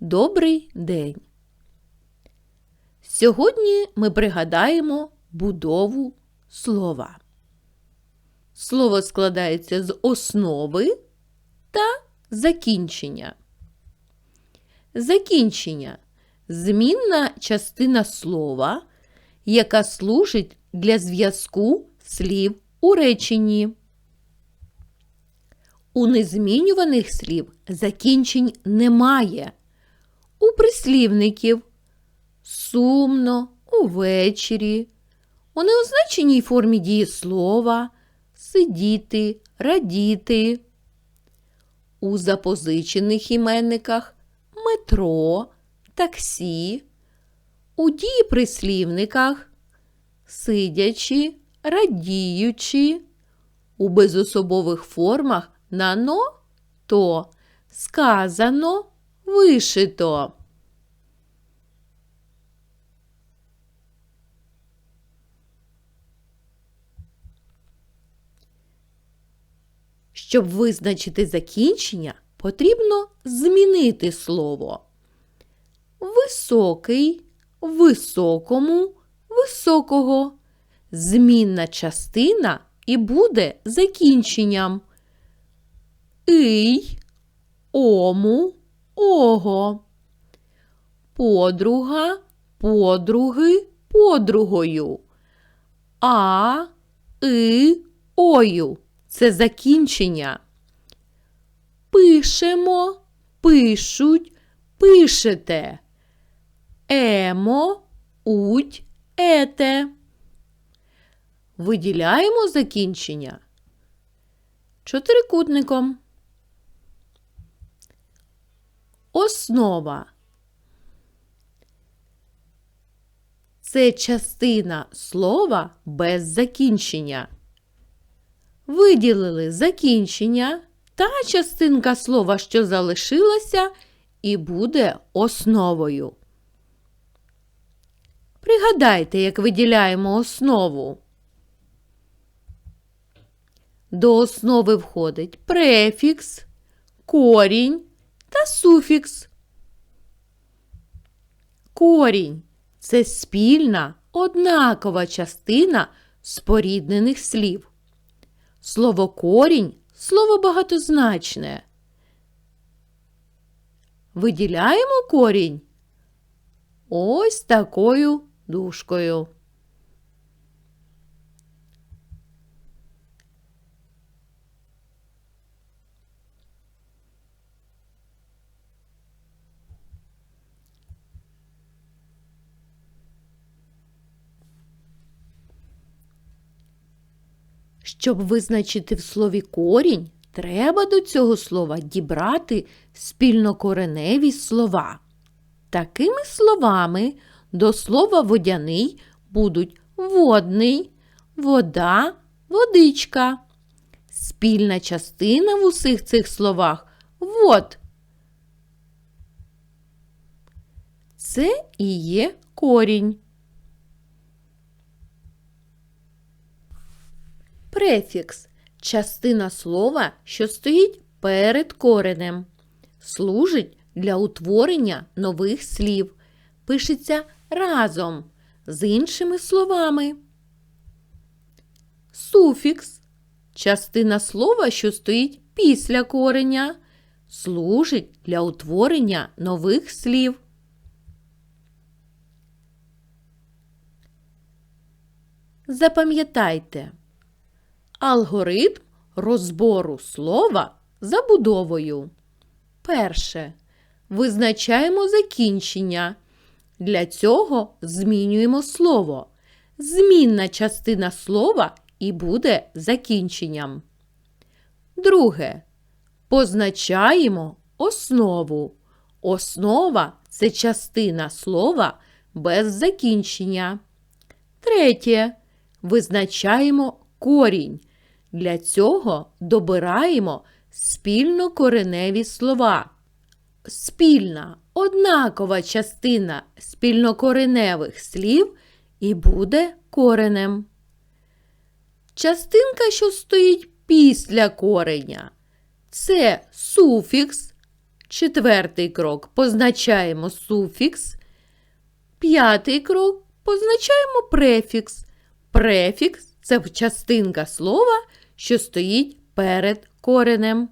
Добрий день! Сьогодні ми пригадаємо будову слова. Слово складається з основи та закінчення. Закінчення змінна частина слова, яка служить для зв'язку слів у реченні. У незмінюваних слів закінчень немає. У прислівників. Сумно, увечері, у неозначеній формі дієслова. Сидіти, радіти. У запозичених іменниках метро, таксі, у дієприслівниках сидячи, радіючи, у безособових формах на но то сказано, вишито. Щоб визначити закінчення, потрібно змінити слово. Високий, високому, високого. Змінна частина і буде закінченням. Ий, ому, ого. Подруга, подруги, подругою. А, и, ою. Це закінчення. Пишемо, пишуть, пишете. Емо, уть, ете. Виділяємо закінчення чотирикутником. Основа. Це частина слова без закінчення. Виділили закінчення та частинка слова, що залишилася, і буде основою. Пригадайте, як виділяємо основу. До основи входить префікс, корінь та суфікс. Корінь це спільна, однакова частина споріднених слів. Слово корінь слово багатозначне. Виділяємо корінь ось такою дужкою. Щоб визначити в слові корінь, треба до цього слова дібрати спільнокореневі слова. Такими словами до слова водяний будуть водний, вода, водичка. Спільна частина в усіх цих словах вод. Це і є корінь. Префікс частина слова, що стоїть перед коренем. Служить для утворення нових слів. Пишеться разом з іншими словами. Суфікс частина слова, що стоїть після кореня. Служить для утворення нових слів. Запам'ятайте. Алгоритм розбору слова забудовою. Перше. Визначаємо закінчення. Для цього змінюємо слово. Змінна частина слова і буде закінченням. Друге. Позначаємо основу. Основа це частина слова без закінчення. Третє. Визначаємо корінь. Для цього добираємо спільнокореневі слова. Спільна однакова частина спільнокореневих слів і буде коренем. Частинка, що стоїть після кореня, це суфікс, Четвертий крок позначаємо суфікс. П'ятий крок позначаємо префікс. Префікс це частинка слова, що стоїть перед коренем.